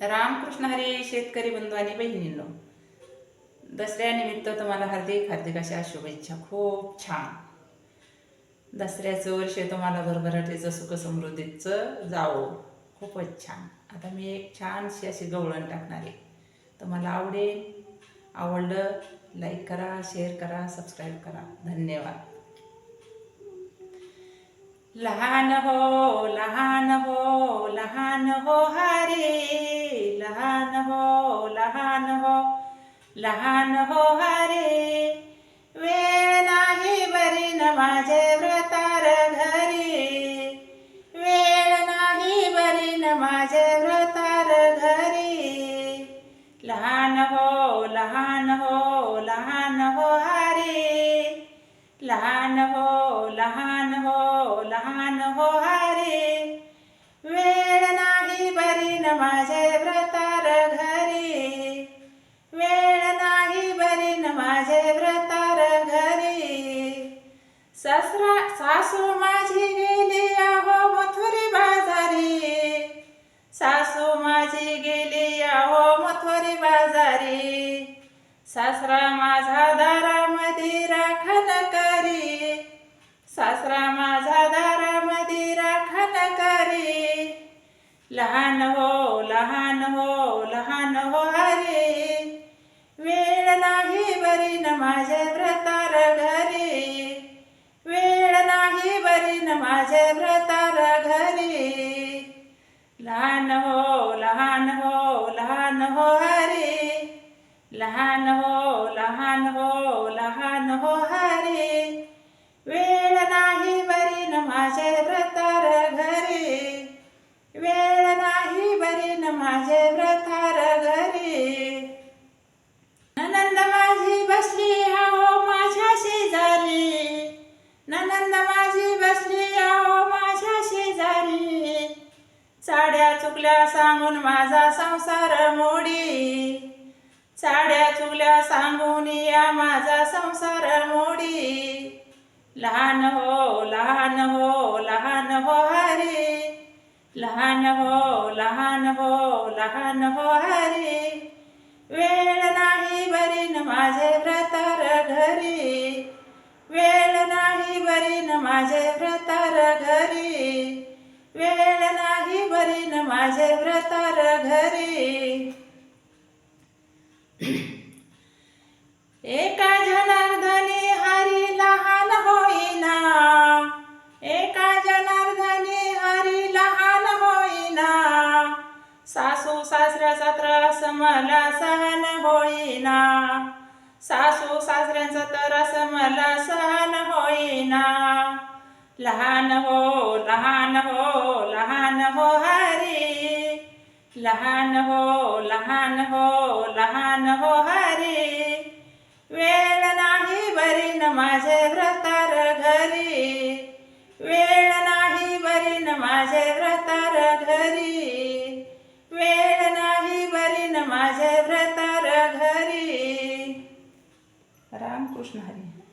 रामकृष्ण हरी शेतकरी बंधू आणि बहिणींनो दसऱ्यानिमित्त तुम्हाला हार्दिक हार्दिक अशा शुभेच्छा. खूप छान. दसऱ्याचं वर्ष तुम्हाला भरभराटीचं सुख समृद्धीचं जावो. खूपच छान. आता मी एक छानशी अशी गवळण टाकणार आहे. तुम्हाला आवडेल आवडलं लाईक करा शेअर करा सबस्क्राईब करा. धन्यवाद. लहान हो लहान हो लहान हो हरे लहान हो लहान हो लहान हो हरे वेळ नाही बरी न माझे व्रतार घरी वेळ नाही बरी न माझे व्रतार घरी लहान हो लहान हो लहान हो हरे लहान हो लहान हो लहान हो हरे सासरा सासू माझी गेली आहो मथुरी बाजारी. सासू माझी गेली आहो मथुरी बाजारी. सासरा माझा दारामध्ये राखण करी. सासरा माझा दारामध्ये राखण करी. लहान हो लहान हो लहान हो अरे वेळ नाही बरी न माझ्या लहान हो लहान हो लहान हो हरे. लहान हो लहान हो लहान हो हरे. वेळ नाही बरी न माझे व्रतार घरे. वेळ नाही बरी न माझे व्रतार घरी. ननंद माझी बसली हो माझ्या शेजारी. ननंद माझी बसली आहो माझ्या शेजारी. साड्या चुकल्या सांगून माझा संसार मोडी. साड्या चुकल्या सांगून या माझा संसार मोडी. लहान हो लहान हो लहान हो हरे. लहान हो लहान हो लहान हो हरे. वेळ नाही बरीन माझे व्रतार घरी. वेळ नाही बरीन माझे व्रतार घरी. वेळ नाही बरीन माझे व्रतार घरी एका जनार्दनी हरी लहान होईना. एका जनार्दनी हरी लहान होईना. सासू सासऱ्याचा त्रास मला सहन होईना. सासू सासऱ्यांचा त्रास मला सहन होईना. लहान हो लहान हो लहान हो हरी. लहान हो लहान हो लहान हो हरी. वेळ नाही बरी न माझे व्रतार घरी. वेळ नाही बरी न माझे व्रतार घरी. वेळ नाही बरी न माझे व्रतार घरी. रामकृष्ण हरी.